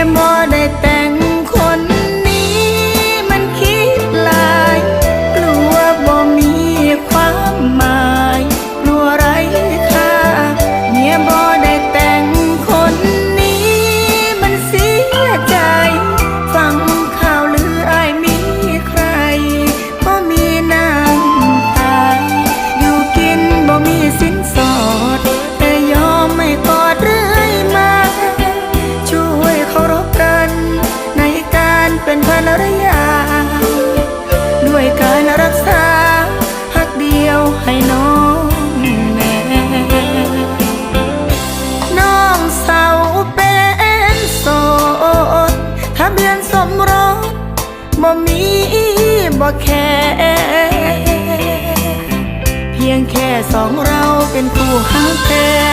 ยบ่ เป็นภรรยา ด้วยการรักษาหักเดียวให้น้องแน่น้องเศร้าเป็นโสดทะเบียนสมรสบ่มีบ่แค่เพียงแค่สองเราเป็นคู่หาแท้